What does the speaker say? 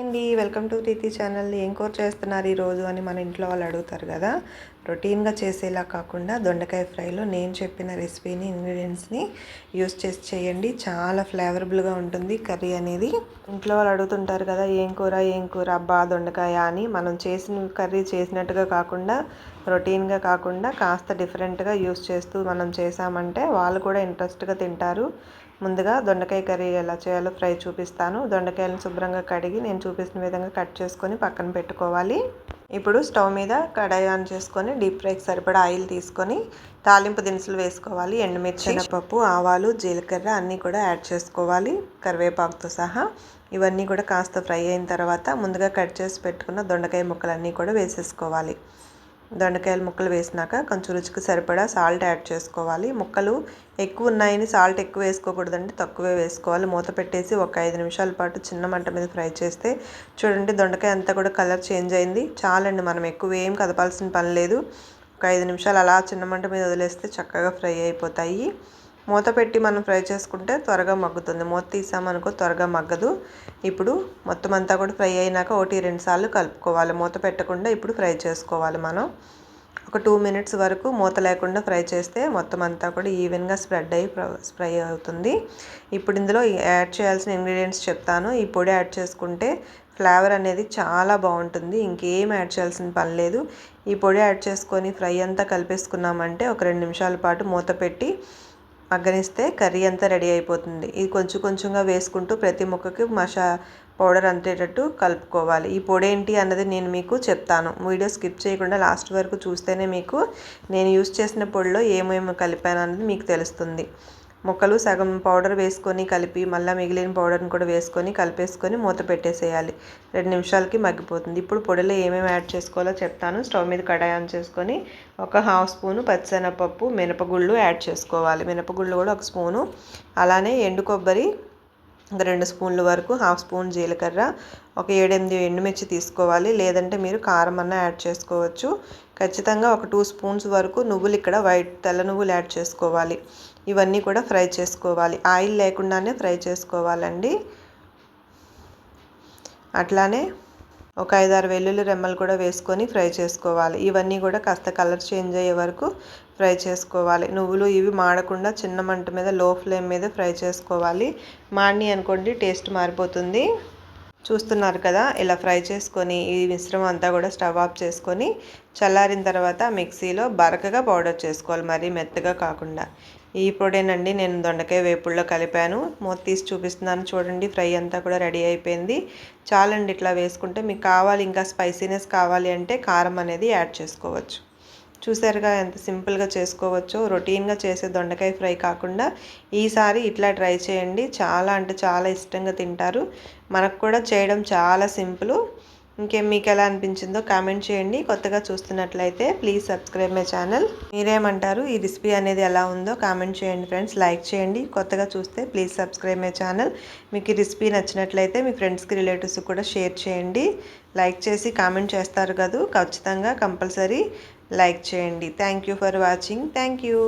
అండి welcome to Preethi channel. ఏం కూర చేస్తున్నారు ఈరోజు అని మన ఇంట్లో వాళ్ళు అడుగుతారు కదా. రొటీన్గా చేసేలా కాకుండా దొండకాయ ఫ్రైలో నేను చెప్పిన రెసిపీని ఇంగ్రీడియంట్స్ని యూస్ చేసి చేయండి. చాలా ఫ్లేవరబుల్గా ఉంటుంది కర్రీ అనేది. ఇంట్లో వాళ్ళు అడుగుతుంటారు కదా ఏం కూర ఏం కూర? అబ్బా దొండకాయ అని. మనం చేసిన కర్రీ చేసినట్టుగా కాకుండా రొటీన్గా కాకుండా కాస్త డిఫరెంట్గా యూస్ చేస్తూ మనం చేసామంటే వాళ్ళు కూడా ఇంట్రెస్ట్గా తింటారు. ముందుగా దొండకాయ కర్రీ ఎలా చేయాలో ఫ్రై చూపిస్తాను. దొండకాయలను శుభ్రంగా కడిగి నేను చూపిస్తున్న విధంగా కట్ చేసుకొని పక్కన పెట్టుకోవాలి. ఇప్పుడు స్టవ్ మీద కడాయి ఆన్ చేసుకొని డీప్ ఫ్రైకి సరిపడా ఆయిల్ తీసుకొని తాలింపు దినుసులు వేసుకోవాలి. ఎండుమిర్చి పప్పు ఆవాలు జీలకర్ర అన్నీ కూడా యాడ్ చేసుకోవాలి. కరివేపాకుతో సహా ఇవన్నీ కూడా కాస్త ఫ్రై అయిన తర్వాత ముందుగా కట్ చేసి పెట్టుకున్న దొండకాయ ముక్కలన్నీ కూడా వేసేసుకోవాలి. దొండకాయల ముక్కలు వేసినాక కొంచెం రుచికి సరిపడా సాల్ట్ యాడ్ చేసుకోవాలి. ముక్కలు ఎక్కువ ఉన్నాయని సాల్ట్ ఎక్కువ వేసుకోకూడదండి తక్కువే వేసుకోవాలి. మూత పెట్టేసి ఒక ఐదు నిమిషాల పాటు చిన్న మంట మీద ఫ్రై చేస్తే చూడండి దొండకాయ అంతా కూడా కలర్ చేంజ్ అయింది. చాలండి మనం ఎక్కువ ఏం కదపాల్సిన పని లేదు. ఒక ఐదు నిమిషాలు అలా చిన్న మంట మీద వదిలేస్తే చక్కగా ఫ్రై అయిపోతాయి. మూత పెట్టి మనం ఫ్రై చేసుకుంటే త్వరగా మగ్గుతుంది. మూత తీసామనుకో త్వరగా మగ్గదు. ఇప్పుడు మొత్తం అంతా కూడా ఫ్రై అయినాక ఒకటి రెండు సార్లు కలుపుకోవాలి. మూత పెట్టకుండా ఇప్పుడు ఫ్రై చేసుకోవాలి మనం. ఒక టూ మినిట్స్ వరకు మూత లేకుండా ఫ్రై చేస్తే మొత్తం అంతా కూడా ఈవెన్గా స్ప్రెడ్ అయ్యి ఫ్రై అవుతుంది. ఇప్పుడు ఇందులో యాడ్ చేయాల్సిన ఇంగ్రీడియంట్స్ చెప్తాను. ఈ పొడి యాడ్ చేసుకుంటే ఫ్లేవర్ అనేది చాలా బాగుంటుంది. ఇంకేం యాడ్ చేయాల్సిన పని లేదు. ఈ పొడి యాడ్ చేసుకొని ఫ్రై అంతా కలిపేసుకున్నామంటే ఒక రెండు నిమిషాల పాటు మూత పెట్టి మగ్గనిస్తే కర్రీ అంతా రెడీ అయిపోతుంది. ఇది కొంచెం కొంచెంగా వేసుకుంటూ ప్రతి ముక్కకి మషా పౌడర్ అంతేటట్టు కలుపుకోవాలి. ఈ పొడి ఏంటి అన్నది నేను మీకు చెప్తాను. వీడియో స్కిప్ చేయకుండా లాస్ట్ వరకు చూస్తేనే మీకు నేను యూస్ చేసిన పొడిలో ఏమేమి కలిపాను అన్నది మీకు తెలుస్తుంది. ముక్కలు సగం పౌడర్ వేసుకొని కలిపి మళ్ళీ మిగిలిన పౌడర్ని కూడా వేసుకొని కలిపేసుకొని మూత పెట్టేసేయాలి. రెండు నిమిషాలకి మగ్గిపోతుంది. ఇప్పుడు పొడిలో ఏమేమి యాడ్ చేసుకోవాలో చెప్తాను. స్టవ్ మీద కడాయి ఆన్ చేసుకొని ఒక హాఫ్ స్పూను పచ్చిశనగపప్పు మినపగుళ్ళు యాడ్ చేసుకోవాలి. మినపగుళ్ళు కూడా ఒక స్పూను. అలానే ఎండు కొబ్బరి రెండు స్పూన్ల వరకు హాఫ్ స్పూన్ జీలకర్ర ఒక ఏడెనిమిది ఎండుమిర్చి తీసుకోవాలి. లేదంటే మీరు కారం అన్న యాడ్ చేసుకోవచ్చు. ఖచ్చితంగా ఒక టూ స్పూన్స్ వరకు నువ్వులు ఇక్కడ వైట్ తెల్ల నువ్వులు యాడ్ చేసుకోవాలి. ఇవన్నీ కూడా ఫ్రై చేసుకోవాలి. ఆయిల్ లేకుండానే ఫ్రై చేసుకోవాలండి. అట్లానే ఒక ఐదారు వెల్లుల్లి రెమ్మలు కూడా వేసుకొని ఫ్రై చేసుకోవాలి. ఇవన్నీ కూడా కాస్త కలర్ చేంజ్ అయ్యే వరకు ఫ్రై చేసుకోవాలి. నువ్వులు ఇవి మాడకుండా చిన్న మంట మీద లో ఫ్లేమ్ మీద ఫ్రై చేసుకోవాలి. మాడిని అనుకోండి టేస్ట్ మారిపోతుంది. చూస్తున్నారు కదా ఇలా ఫ్రై చేసుకొని ఈ మిశ్రమం అంతా కూడా స్టవ్ ఆఫ్ చేసుకొని చల్లారిన తర్వాత మిక్సీలో బరకగా పౌడర్ చేసుకోవాలి మరీ మెత్తగా కాకుండా. ఈ పొడేనండి నేను దొండకాయ వేపుల్లో కలిపాను. మూత తీసి చూపిస్తున్నాను చూడండి ఫ్రై అంతా కూడా రెడీ అయిపోయింది. చాలండి ఇట్లా వేసుకుంటే మీకు కావాలి ఇంకా స్పైసీనెస్ కావాలి అంటే కారం అనేది యాడ్ చేసుకోవచ్చు. చూసారుగా ఎంత సింపుల్గా చేసుకోవచ్చో. రొటీన్గా చేసే దొండకాయ ఫ్రై కాకుండా ఈసారి ఇట్లా ట్రై చేయండి. చాలా అంటే చాలా ఇష్టంగా తింటారు. మనకు కూడా చేయడం చాలా సింపుల్. ఇంకేం మీకు ఎలా అనిపించిందో కామెంట్ చేయండి. కొత్తగా చూస్తున్నట్లయితే ప్లీజ్ సబ్స్క్రైబ్ మై ఛానల్. మీరేమంటారు? ఈ రెసిపీ అనేది ఎలా ఉందో కామెంట్ చేయండి ఫ్రెండ్స్. లైక్ చేయండి. కొత్తగా చూస్తే ప్లీజ్ సబ్స్క్రైబ్ మై ఛానల్. మీకు ఈ రెసిపీ నచ్చినట్లయితే మీ ఫ్రెండ్స్కి రిలేటివ్స్కి కూడా షేర్ చేయండి. లైక్ చేసి కామెంట్ చేస్తారు కదా. ఖచ్చితంగా కంపల్సరీ లైక్ చేయండి. Thank you for watching. Thank you.